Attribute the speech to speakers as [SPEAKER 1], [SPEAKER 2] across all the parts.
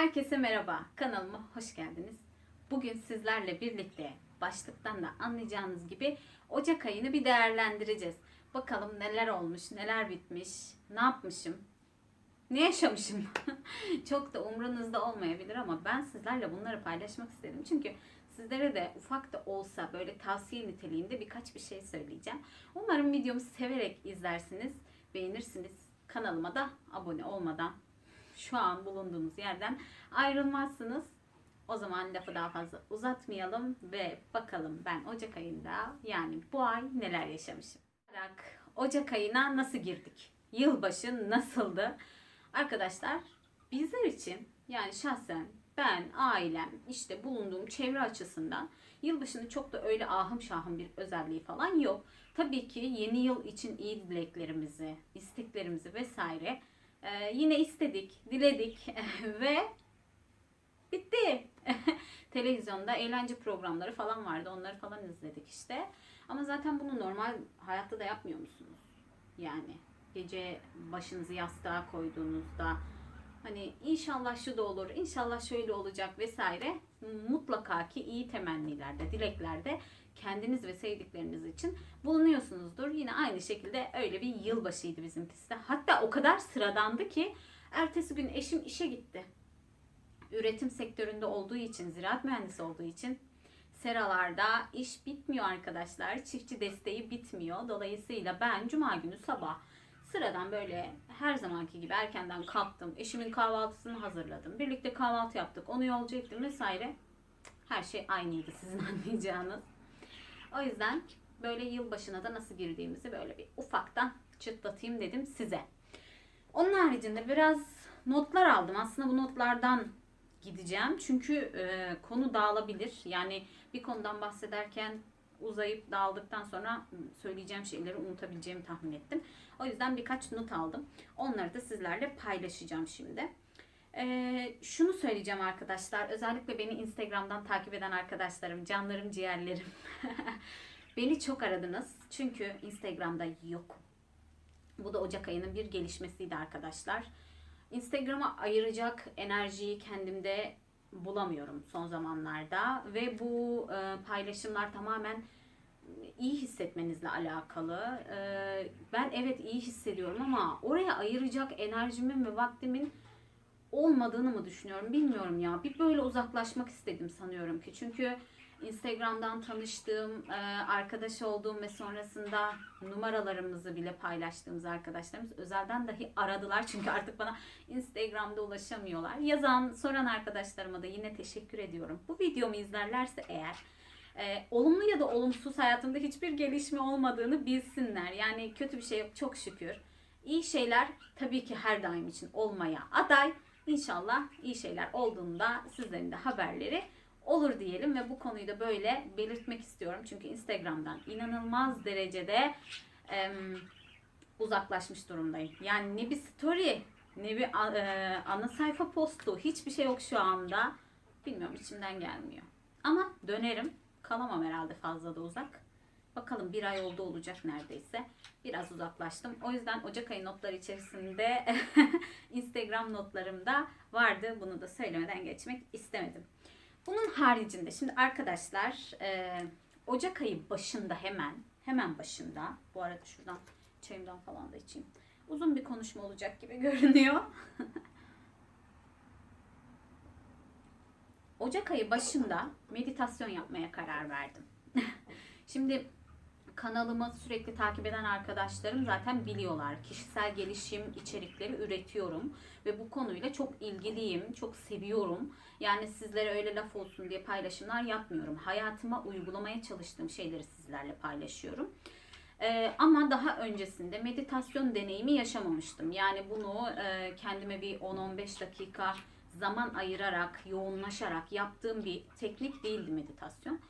[SPEAKER 1] Herkese merhaba. Kanalıma hoş geldiniz. Bugün sizlerle birlikte başlıktan da anlayacağınız gibi Ocak ayını bir değerlendireceğiz. Bakalım neler olmuş, neler bitmiş, ne yapmışım, ne yaşamışım. Çok da umrunuzda olmayabilir ama ben sizlerle bunları paylaşmak istedim. Çünkü sizlere de ufak da olsa böyle tavsiye niteliğinde birkaç bir şey söyleyeceğim. Umarım videomu severek izlersiniz, beğenirsiniz. Kanalıma da abone olmadan şu an bulunduğunuz yerden ayrılmazsınız. O zaman lafı daha fazla uzatmayalım ve bakalım ben Ocak ayında yani bu ay neler yaşamışım. Ocak ayına nasıl girdik? Yılbaşı nasıldı? Arkadaşlar bizler için yani şahsen ben, ailem, işte bulunduğum çevre açısından yılbaşının çok da öyle ahım şahım bir özelliği falan yok. Tabii ki yeni yıl için iyi dileklerimizi, isteklerimizi vesaire ee, yine istedik, diledik ve bitti. Televizyonda eğlence programları falan vardı. Onları falan izledik işte. Ama zaten bunu normal hayatta da yapmıyor musunuz? Yani gece başınızı yastığa koyduğunuzda hani inşallah şu da olur, inşallah şöyle olacak vesaire mutlaka ki iyi temennilerde, dileklerde kendiniz ve sevdikleriniz için bulunuyorsunuzdur. Yine aynı şekilde öyle bir yılbaşıydı bizimkisi de. Hatta o kadar sıradandı ki ertesi gün eşim işe gitti. Üretim sektöründe olduğu için, ziraat mühendisi olduğu için seralarda iş bitmiyor arkadaşlar. Çiftçi desteği bitmiyor. Dolayısıyla ben cuma günü sabah sıradan böyle her zamanki gibi erkenden kalktım. Eşimin kahvaltısını hazırladım. Birlikte kahvaltı yaptık. Onu yolcu ettim vesaire. Her şey aynıydı sizin anlayacağınız. O yüzden böyle yılbaşına da nasıl girdiğimizi böyle bir ufaktan çıtlatayım dedim size. Onun haricinde biraz notlar aldım. Aslında bu notlardan gideceğim. Çünkü e, konu dağılabilir. Yani bir konudan bahsederken uzayıp dağıldıktan sonra söyleyeceğim şeyleri unutabileceğimi tahmin ettim. O yüzden birkaç not aldım. Onları da sizlerle paylaşacağım şimdi. Ee, şunu söyleyeceğim arkadaşlar. Özellikle beni Instagram'dan takip eden arkadaşlarım, canlarım, ciğerlerim. beni çok aradınız. Çünkü Instagram'da yok. Bu da Ocak ayının bir gelişmesiydi arkadaşlar. Instagram'a ayıracak enerjiyi kendimde bulamıyorum son zamanlarda ve bu e, paylaşımlar tamamen iyi hissetmenizle alakalı. E, ben evet iyi hissediyorum ama oraya ayıracak enerjimin ve vaktimin olmadığını mı düşünüyorum bilmiyorum ya. Bir böyle uzaklaşmak istedim sanıyorum ki. Çünkü Instagram'dan tanıştığım, e, arkadaş olduğum ve sonrasında numaralarımızı bile paylaştığımız arkadaşlarımız özelden dahi aradılar. Çünkü artık bana Instagram'da ulaşamıyorlar. Yazan, soran arkadaşlarıma da yine teşekkür ediyorum. Bu videomu izlerlerse eğer e, olumlu ya da olumsuz hayatımda hiçbir gelişme olmadığını bilsinler. Yani kötü bir şey yok çok şükür. İyi şeyler tabii ki her daim için olmaya aday. İnşallah iyi şeyler olduğunda sizlerin de haberleri olur diyelim ve bu konuyu da böyle belirtmek istiyorum. Çünkü Instagram'dan inanılmaz derecede em, uzaklaşmış durumdayım. Yani ne bir story, ne bir e, ana sayfa postu, hiçbir şey yok şu anda. Bilmiyorum içimden gelmiyor. Ama dönerim. Kalamam herhalde fazla da uzak. Bakalım bir ay oldu olacak neredeyse. Biraz uzaklaştım. O yüzden Ocak ayı notları içerisinde Instagram notlarımda vardı. Bunu da söylemeden geçmek istemedim. Bunun haricinde şimdi arkadaşlar e, Ocak ayı başında hemen hemen başında bu arada şuradan çayımdan falan da içeyim. Uzun bir konuşma olacak gibi görünüyor. Ocak ayı başında meditasyon yapmaya karar verdim. Şimdi kanalımı sürekli takip eden arkadaşlarım zaten biliyorlar. Kişisel gelişim içerikleri üretiyorum ve bu konuyla çok ilgiliyim, çok seviyorum. Yani sizlere öyle laf olsun diye paylaşımlar yapmıyorum. Hayatıma uygulamaya çalıştığım şeyleri sizlerle paylaşıyorum. Ee, ama daha öncesinde meditasyon deneyimi yaşamamıştım. Yani bunu e, kendime bir 10-15 dakika zaman ayırarak, yoğunlaşarak yaptığım bir teknik değildi meditasyon.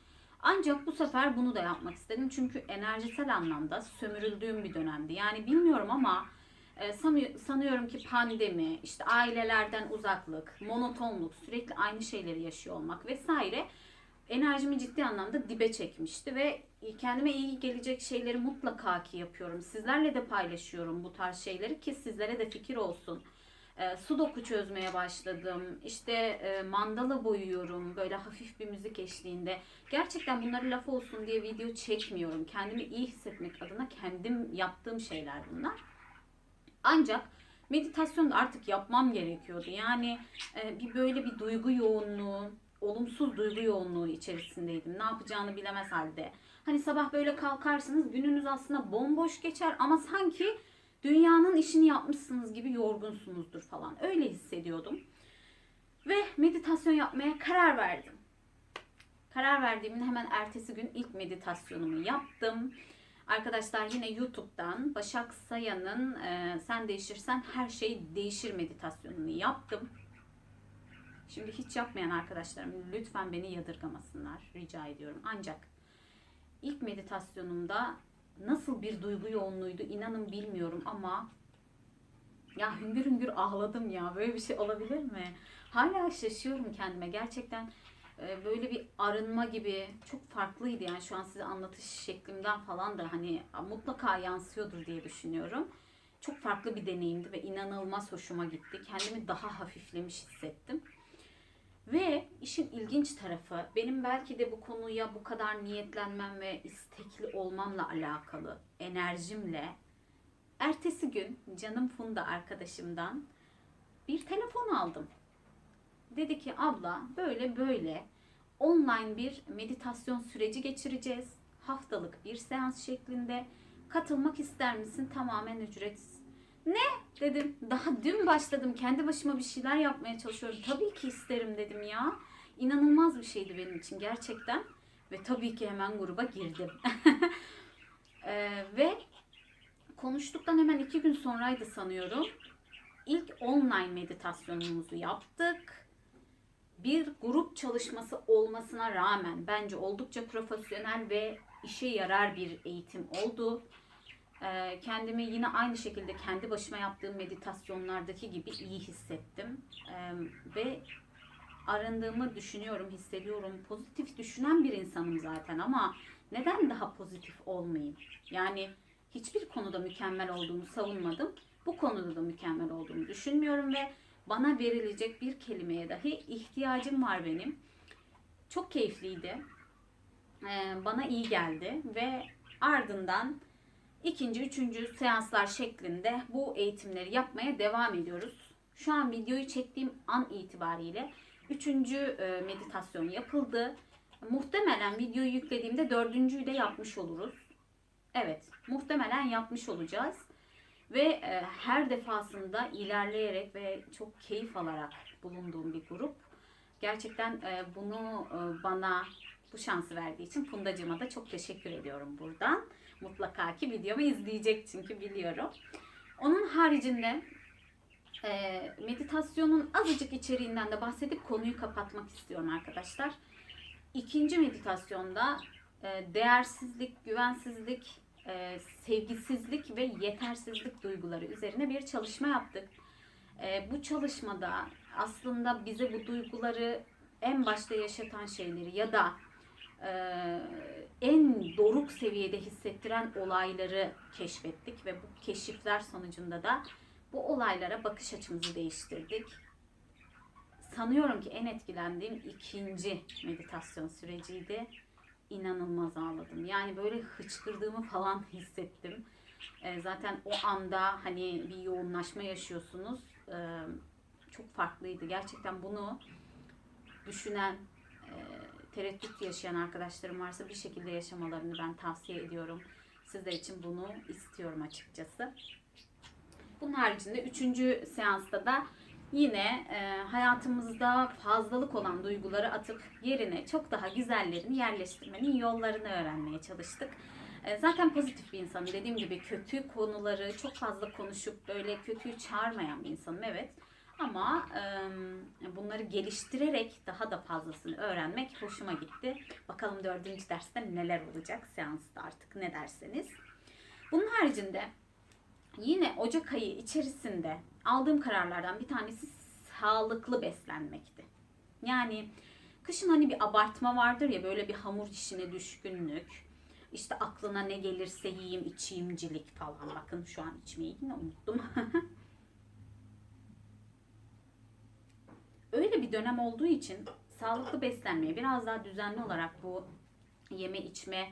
[SPEAKER 1] Ancak bu sefer bunu da yapmak istedim. Çünkü enerjisel anlamda sömürüldüğüm bir dönemdi. Yani bilmiyorum ama e, sanı- sanıyorum ki pandemi, işte ailelerden uzaklık, monotonluk, sürekli aynı şeyleri yaşıyor olmak vesaire enerjimi ciddi anlamda dibe çekmişti ve kendime iyi gelecek şeyleri mutlaka ki yapıyorum. Sizlerle de paylaşıyorum bu tarz şeyleri ki sizlere de fikir olsun. E, sudoku çözmeye başladım. İşte e, mandala boyuyorum böyle hafif bir müzik eşliğinde. Gerçekten bunları laf olsun diye video çekmiyorum. Kendimi iyi hissetmek adına kendim yaptığım şeyler bunlar. Ancak meditasyon da artık yapmam gerekiyordu. Yani e, bir böyle bir duygu yoğunluğu, olumsuz duygu yoğunluğu içerisindeydim. Ne yapacağını bilemez halde. Hani sabah böyle kalkarsınız gününüz aslında bomboş geçer ama sanki dünyanın işini yapmışsınız gibi yorgunsunuzdur falan. Öyle hissediyordum. Ve meditasyon yapmaya karar verdim. Karar verdiğimin hemen ertesi gün ilk meditasyonumu yaptım. Arkadaşlar yine YouTube'dan Başak Sayan'ın e, Sen Değişirsen Her Şey Değişir meditasyonunu yaptım. Şimdi hiç yapmayan arkadaşlarım lütfen beni yadırgamasınlar rica ediyorum. Ancak ilk meditasyonumda nasıl bir duygu yoğunluğuydu inanın bilmiyorum ama ya hüngür hüngür ağladım ya. Böyle bir şey olabilir mi? Hala şaşıyorum kendime. Gerçekten e, böyle bir arınma gibi çok farklıydı yani şu an size anlatış şeklimden falan da hani mutlaka yansıyordur diye düşünüyorum. Çok farklı bir deneyimdi ve inanılmaz hoşuma gitti. Kendimi daha hafiflemiş hissettim. Ve işin ilginç tarafı benim belki de bu konuya bu kadar niyetlenmem ve istekli olmamla alakalı enerjimle ertesi gün canım Funda arkadaşımdan bir telefon aldım. Dedi ki abla böyle böyle online bir meditasyon süreci geçireceğiz. Haftalık bir seans şeklinde. Katılmak ister misin? Tamamen ücretsiz. Ne? Dedim. Daha dün başladım. Kendi başıma bir şeyler yapmaya çalışıyorum. Tabii ki isterim dedim ya. İnanılmaz bir şeydi benim için gerçekten. Ve tabii ki hemen gruba girdim. Ee, ve konuştuktan hemen iki gün sonraydı sanıyorum. İlk online meditasyonumuzu yaptık. Bir grup çalışması olmasına rağmen bence oldukça profesyonel ve işe yarar bir eğitim oldu. Ee, kendimi yine aynı şekilde kendi başıma yaptığım meditasyonlardaki gibi iyi hissettim. Ee, ve arındığımı düşünüyorum, hissediyorum. Pozitif düşünen bir insanım zaten ama neden daha pozitif olmayayım? Yani hiçbir konuda mükemmel olduğumu savunmadım. Bu konuda da mükemmel olduğumu düşünmüyorum ve bana verilecek bir kelimeye dahi ihtiyacım var benim. Çok keyifliydi. Ee, bana iyi geldi ve ardından ikinci, üçüncü seanslar şeklinde bu eğitimleri yapmaya devam ediyoruz. Şu an videoyu çektiğim an itibariyle üçüncü e, meditasyon yapıldı. Muhtemelen videoyu yüklediğimde dördüncüyü de yapmış oluruz. Evet, muhtemelen yapmış olacağız. Ve e, her defasında ilerleyerek ve çok keyif alarak bulunduğum bir grup. Gerçekten e, bunu bana bu şansı verdiği için Fundacığıma da çok teşekkür ediyorum buradan. Mutlaka ki videomu izleyecek çünkü biliyorum. Onun haricinde e, meditasyonun azıcık içeriğinden de bahsedip konuyu kapatmak istiyorum arkadaşlar. İkinci meditasyonda e, değersizlik, güvensizlik, e, sevgisizlik ve yetersizlik duyguları üzerine bir çalışma yaptık. E, bu çalışmada aslında bize bu duyguları en başta yaşatan şeyleri ya da en doruk seviyede hissettiren olayları keşfettik ve bu keşifler sonucunda da bu olaylara bakış açımızı değiştirdik. Sanıyorum ki en etkilendiğim ikinci meditasyon süreciydi inanılmaz ağladım. Yani böyle hıçkırdığımı falan hissettim. Zaten o anda hani bir yoğunlaşma yaşıyorsunuz. Çok farklıydı. Gerçekten bunu düşünen, tereddüt yaşayan arkadaşlarım varsa bir şekilde yaşamalarını ben tavsiye ediyorum. Sizler için bunu istiyorum açıkçası. Bunun haricinde üçüncü seansta da yine e, hayatımızda fazlalık olan duyguları atıp yerine çok daha güzellerini yerleştirmenin yollarını öğrenmeye çalıştık. E, zaten pozitif bir insanım. Dediğim gibi kötü konuları çok fazla konuşup böyle kötüyü çağırmayan bir insanım evet. Ama e, bunları geliştirerek daha da fazlasını öğrenmek hoşuma gitti. Bakalım dördüncü derste neler olacak seansta artık ne derseniz. Bunun haricinde yine Ocak ayı içerisinde aldığım kararlardan bir tanesi sağlıklı beslenmekti. Yani kışın hani bir abartma vardır ya böyle bir hamur işine düşkünlük. İşte aklına ne gelirse yiyeyim içeyimcilik falan. Bakın şu an içmeyi yine unuttum. böyle bir dönem olduğu için sağlıklı beslenmeye biraz daha düzenli olarak bu yeme içme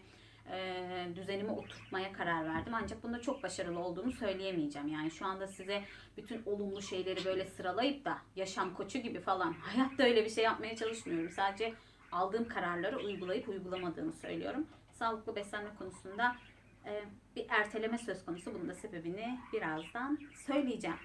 [SPEAKER 1] e, düzenimi oturtmaya karar verdim. Ancak bunda çok başarılı olduğunu söyleyemeyeceğim. Yani şu anda size bütün olumlu şeyleri böyle sıralayıp da yaşam koçu gibi falan hayatta öyle bir şey yapmaya çalışmıyorum. Sadece aldığım kararları uygulayıp uygulamadığımı söylüyorum. Sağlıklı beslenme konusunda e, bir erteleme söz konusu. Bunun da sebebini birazdan söyleyeceğim.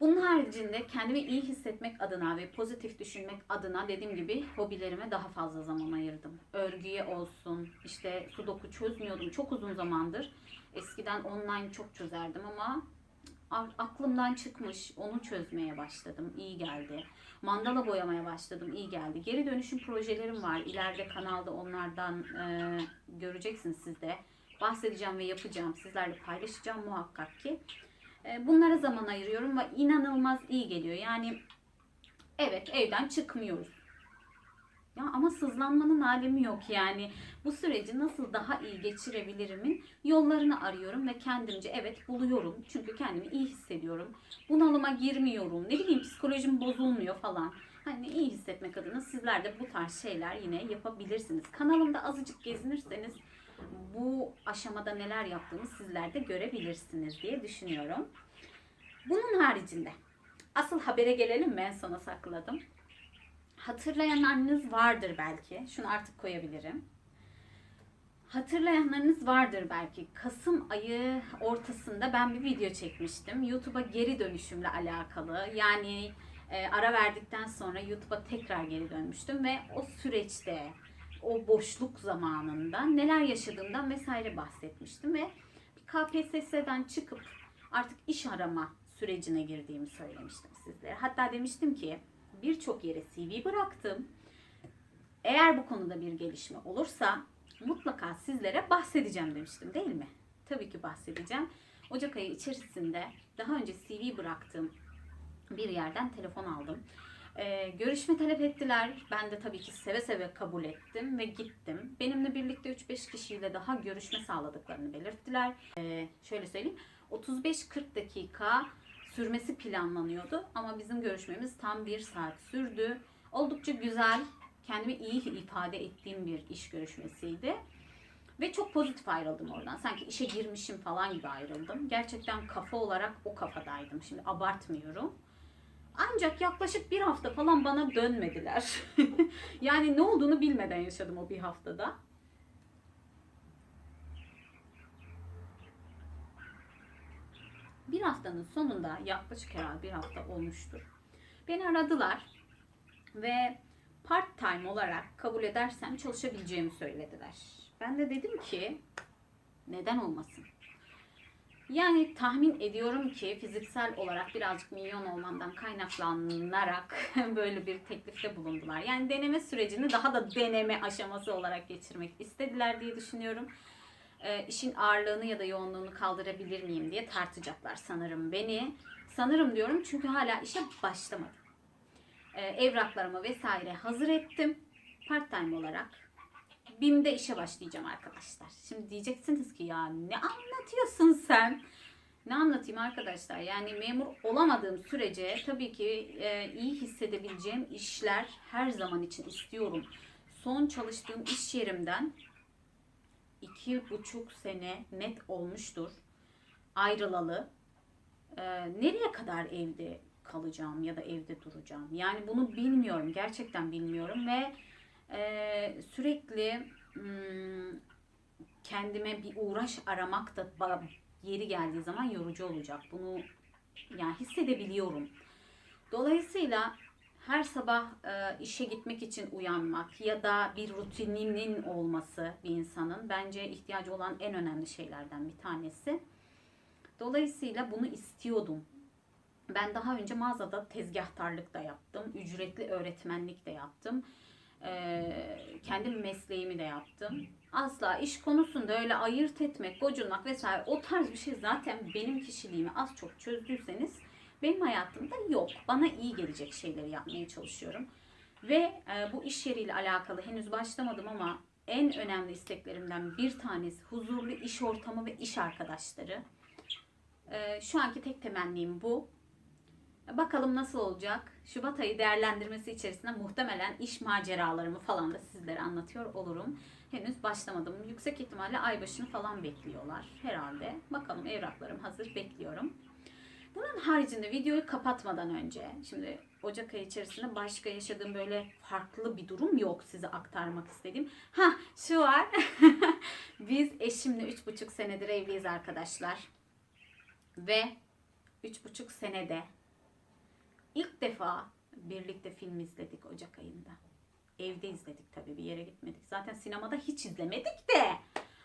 [SPEAKER 1] Bunun haricinde kendimi iyi hissetmek adına ve pozitif düşünmek adına dediğim gibi hobilerime daha fazla zaman ayırdım. Örgüye olsun, işte sudoku çözmüyordum çok uzun zamandır. Eskiden online çok çözerdim ama aklımdan çıkmış. Onu çözmeye başladım. İyi geldi. Mandala boyamaya başladım. iyi geldi. Geri dönüşüm projelerim var. İleride kanalda onlardan e, göreceksiniz siz de. Bahsedeceğim ve yapacağım. Sizlerle paylaşacağım muhakkak ki. E, Bunlara zaman ayırıyorum ve inanılmaz iyi geliyor. Yani evet evden çıkmıyoruz. Ya ama sızlanmanın alemi yok yani. Bu süreci nasıl daha iyi geçirebilirimin yollarını arıyorum ve kendimce evet buluyorum. Çünkü kendimi iyi hissediyorum. Bunalıma girmiyorum. Ne bileyim psikolojim bozulmuyor falan. Hani iyi hissetmek adına sizler de bu tarz şeyler yine yapabilirsiniz. Kanalımda azıcık gezinirseniz bu aşamada neler yaptığımı sizler de görebilirsiniz diye düşünüyorum. Bunun haricinde asıl habere gelelim mi? En sona sakladım. Hatırlayanlarınız vardır belki. Şunu artık koyabilirim. Hatırlayanlarınız vardır belki. Kasım ayı ortasında ben bir video çekmiştim. YouTube'a geri dönüşümle alakalı. Yani e, ara verdikten sonra YouTube'a tekrar geri dönmüştüm ve o süreçte o boşluk zamanında neler yaşadığımdan vesaire bahsetmiştim ve KPSS'den çıkıp artık iş arama sürecine girdiğimi söylemiştim sizlere. Hatta demiştim ki birçok yere CV bıraktım. Eğer bu konuda bir gelişme olursa mutlaka sizlere bahsedeceğim demiştim değil mi? Tabii ki bahsedeceğim. Ocak ayı içerisinde daha önce CV bıraktığım bir yerden telefon aldım. Ee, görüşme talep ettiler. Ben de tabii ki seve seve kabul ettim ve gittim. Benimle birlikte 3-5 kişiyle daha görüşme sağladıklarını belirttiler. Ee, şöyle söyleyeyim. 35-40 dakika sürmesi planlanıyordu ama bizim görüşmemiz tam bir saat sürdü. Oldukça güzel, kendimi iyi ifade ettiğim bir iş görüşmesiydi. Ve çok pozitif ayrıldım oradan. Sanki işe girmişim falan gibi ayrıldım. Gerçekten kafa olarak o kafadaydım. Şimdi abartmıyorum. Ancak yaklaşık bir hafta falan bana dönmediler. yani ne olduğunu bilmeden yaşadım o bir haftada. Bir haftanın sonunda yaklaşık herhalde bir hafta olmuştur. Beni aradılar ve part time olarak kabul edersem çalışabileceğimi söylediler. Ben de dedim ki neden olmasın? Yani tahmin ediyorum ki fiziksel olarak birazcık milyon olmamdan kaynaklanarak böyle bir teklifte bulundular. Yani deneme sürecini daha da deneme aşaması olarak geçirmek istediler diye düşünüyorum. E, işin ağırlığını ya da yoğunluğunu kaldırabilir miyim diye tartacaklar sanırım beni. Sanırım diyorum çünkü hala işe başlamadım. E, evraklarımı vesaire hazır ettim. Part time olarak BİM'de işe başlayacağım arkadaşlar. Şimdi diyeceksiniz ki ya ne anlatıyorsun sen? Ne anlatayım arkadaşlar? Yani memur olamadığım sürece tabii ki e, iyi hissedebileceğim işler her zaman için istiyorum. Son çalıştığım iş yerimden iki buçuk sene net olmuştur ayrılalı. E, nereye kadar evde kalacağım ya da evde duracağım? Yani bunu bilmiyorum. Gerçekten bilmiyorum ve ee, sürekli hmm, kendime bir uğraş aramak da yeri geldiği zaman yorucu olacak. Bunu yani hissedebiliyorum. Dolayısıyla her sabah e, işe gitmek için uyanmak ya da bir rutininin olması bir insanın bence ihtiyacı olan en önemli şeylerden bir tanesi. Dolayısıyla bunu istiyordum. Ben daha önce mağazada tezgahtarlık da yaptım, ücretli öğretmenlik de yaptım e, kendi mesleğimi de yaptım. Asla iş konusunda öyle ayırt etmek, gocunmak vesaire o tarz bir şey zaten benim kişiliğimi az çok çözdüyseniz benim hayatımda yok. Bana iyi gelecek şeyleri yapmaya çalışıyorum. Ve e, bu iş yeriyle alakalı henüz başlamadım ama en önemli isteklerimden bir tanesi huzurlu iş ortamı ve iş arkadaşları. E, şu anki tek temennim bu. Bakalım nasıl olacak? Şubat ayı değerlendirmesi içerisinde muhtemelen iş maceralarımı falan da sizlere anlatıyor olurum. Henüz başlamadım. Yüksek ihtimalle ay başını falan bekliyorlar herhalde. Bakalım evraklarım hazır bekliyorum. Bunun haricinde videoyu kapatmadan önce şimdi Ocak ayı içerisinde başka yaşadığım böyle farklı bir durum yok size aktarmak istediğim. Ha şu var. Biz eşimle üç buçuk senedir evliyiz arkadaşlar. Ve üç buçuk senede ilk defa birlikte film izledik Ocak ayında. Evde izledik tabii bir yere gitmedik. Zaten sinemada hiç izlemedik de.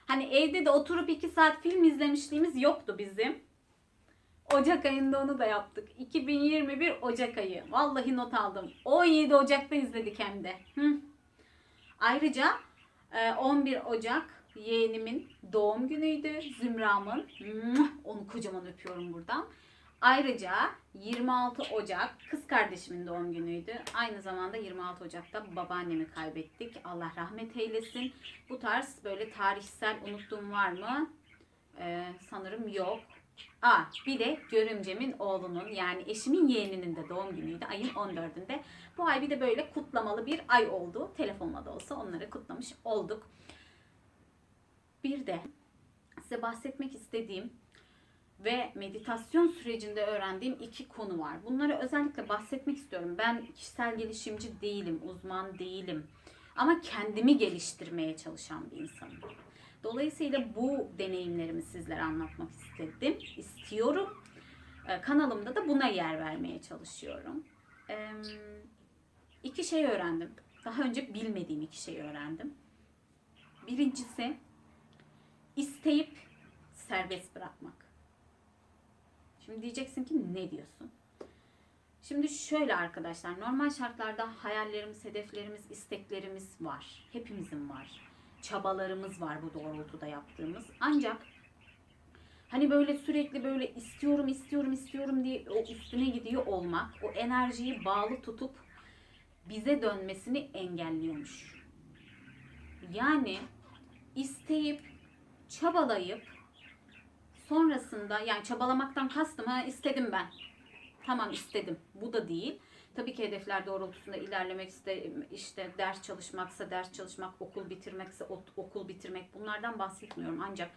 [SPEAKER 1] Hani evde de oturup iki saat film izlemişliğimiz yoktu bizim. Ocak ayında onu da yaptık. 2021 Ocak ayı. Vallahi not aldım. 17 Ocak'ta izledik hem de. Hı. Ayrıca e, 11 Ocak yeğenimin doğum günüydü. Zümra'mın. Onu kocaman öpüyorum buradan. Ayrıca 26 Ocak kız kardeşimin doğum günüydü. Aynı zamanda 26 Ocak'ta babaannemi kaybettik. Allah rahmet eylesin. Bu tarz böyle tarihsel unuttuğum var mı? Ee, sanırım yok. Aa, bir de görümcemin oğlunun yani eşimin yeğeninin de doğum günüydü ayın 14'ünde. Bu ay bir de böyle kutlamalı bir ay oldu. Telefonla da olsa onları kutlamış olduk. Bir de size bahsetmek istediğim ve meditasyon sürecinde öğrendiğim iki konu var. Bunları özellikle bahsetmek istiyorum. Ben kişisel gelişimci değilim, uzman değilim. Ama kendimi geliştirmeye çalışan bir insanım. Dolayısıyla bu deneyimlerimi sizlere anlatmak istedim, istiyorum. Ee, Kanalımda da buna yer vermeye çalışıyorum. İki şey öğrendim. Daha önce bilmediğim iki şey öğrendim. Birincisi isteyip serbest bırakmak. Şimdi diyeceksin ki ne diyorsun? Şimdi şöyle arkadaşlar, normal şartlarda hayallerimiz, hedeflerimiz, isteklerimiz var. Hepimizin var. Çabalarımız var bu doğrultuda yaptığımız. Ancak hani böyle sürekli böyle istiyorum, istiyorum, istiyorum diye o üstüne gidiyor olmak, o enerjiyi bağlı tutup bize dönmesini engelliyormuş. Yani isteyip, çabalayıp sonrasında yani çabalamaktan kastım ha istedim ben. Tamam istedim. Bu da değil. Tabii ki hedefler doğrultusunda ilerlemek iste, işte ders çalışmaksa ders çalışmak, okul bitirmekse okul bitirmek bunlardan bahsetmiyorum. Ancak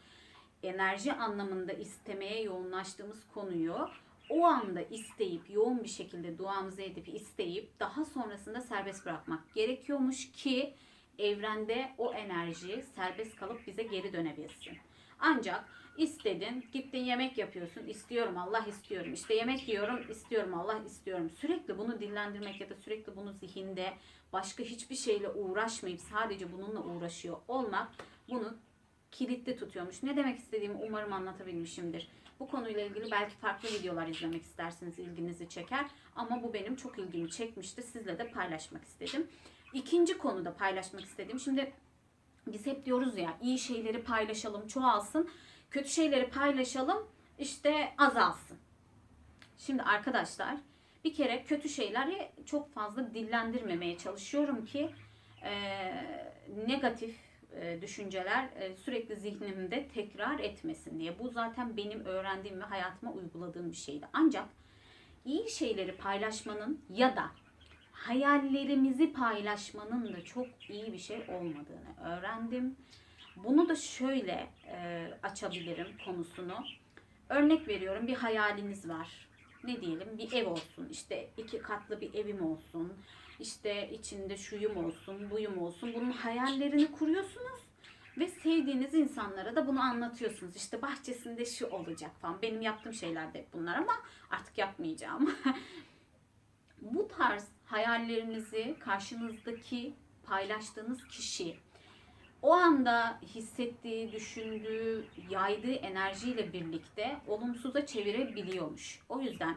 [SPEAKER 1] enerji anlamında istemeye yoğunlaştığımız konuyu o anda isteyip yoğun bir şekilde duamızı edip isteyip daha sonrasında serbest bırakmak gerekiyormuş ki evrende o enerji serbest kalıp bize geri dönebilsin. Ancak istedin, gittin yemek yapıyorsun, istiyorum Allah istiyorum. İşte yemek yiyorum, istiyorum Allah istiyorum. Sürekli bunu dillendirmek ya da sürekli bunu zihinde başka hiçbir şeyle uğraşmayıp sadece bununla uğraşıyor olmak bunu kilitli tutuyormuş. Ne demek istediğimi umarım anlatabilmişimdir. Bu konuyla ilgili belki farklı videolar izlemek isterseniz ilginizi çeker. Ama bu benim çok ilgimi çekmişti. Sizle de paylaşmak istedim. İkinci konuda paylaşmak istedim. Şimdi biz hep diyoruz ya iyi şeyleri paylaşalım, çoğalsın. Kötü şeyleri paylaşalım, işte azalsın. Şimdi arkadaşlar bir kere kötü şeyleri çok fazla dillendirmemeye çalışıyorum ki eee, negatif e, düşünceler e, sürekli zihnimde tekrar etmesin diye. Bu zaten benim öğrendiğim ve hayatıma uyguladığım bir şeydi. Ancak iyi şeyleri paylaşmanın ya da hayallerimizi paylaşmanın da çok iyi bir şey olmadığını öğrendim. Bunu da şöyle e, açabilirim konusunu. Örnek veriyorum bir hayaliniz var. Ne diyelim bir ev olsun. İşte iki katlı bir evim olsun. İşte içinde şuyum olsun, buyum olsun. Bunun hayallerini kuruyorsunuz ve sevdiğiniz insanlara da bunu anlatıyorsunuz. İşte bahçesinde şu olacak falan. Benim yaptığım şeyler de bunlar ama artık yapmayacağım. Bu tarz hayallerinizi karşınızdaki paylaştığınız kişi o anda hissettiği, düşündüğü, yaydığı enerjiyle birlikte olumsuza çevirebiliyormuş. O yüzden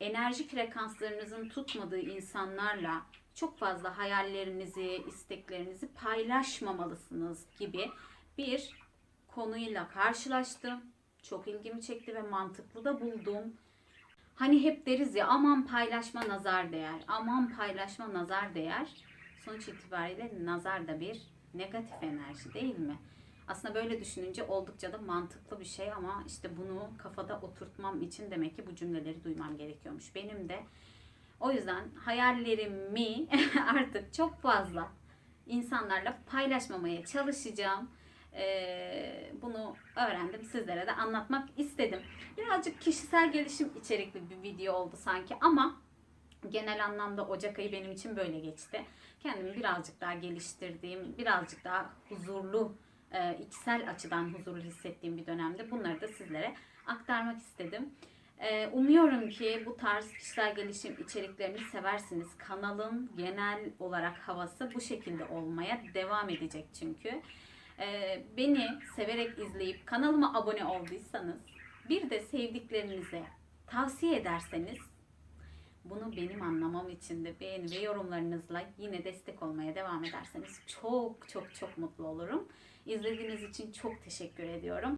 [SPEAKER 1] enerji frekanslarınızın tutmadığı insanlarla çok fazla hayallerinizi, isteklerinizi paylaşmamalısınız gibi bir konuyla karşılaştım. Çok ilgimi çekti ve mantıklı da buldum. Hani hep deriz ya aman paylaşma nazar değer. Aman paylaşma nazar değer. Sonuç itibariyle nazar da bir negatif enerji değil mi? Aslında böyle düşününce oldukça da mantıklı bir şey ama işte bunu kafada oturtmam için demek ki bu cümleleri duymam gerekiyormuş. Benim de o yüzden hayallerimi artık çok fazla insanlarla paylaşmamaya çalışacağım. Ee, bunu öğrendim sizlere de anlatmak istedim. Birazcık kişisel gelişim içerikli bir video oldu sanki ama genel anlamda Ocak ayı benim için böyle geçti. Kendimi birazcık daha geliştirdiğim, birazcık daha huzurlu, e, içsel açıdan huzurlu hissettiğim bir dönemde bunları da sizlere aktarmak istedim. E, umuyorum ki bu tarz kişisel gelişim içeriklerini seversiniz. Kanalın genel olarak havası bu şekilde olmaya devam edecek çünkü. E, beni severek izleyip kanalıma abone olduysanız bir de sevdiklerinize tavsiye ederseniz bunu benim anlamam için de beğeni ve yorumlarınızla yine destek olmaya devam ederseniz çok çok çok mutlu olurum. İzlediğiniz için çok teşekkür ediyorum.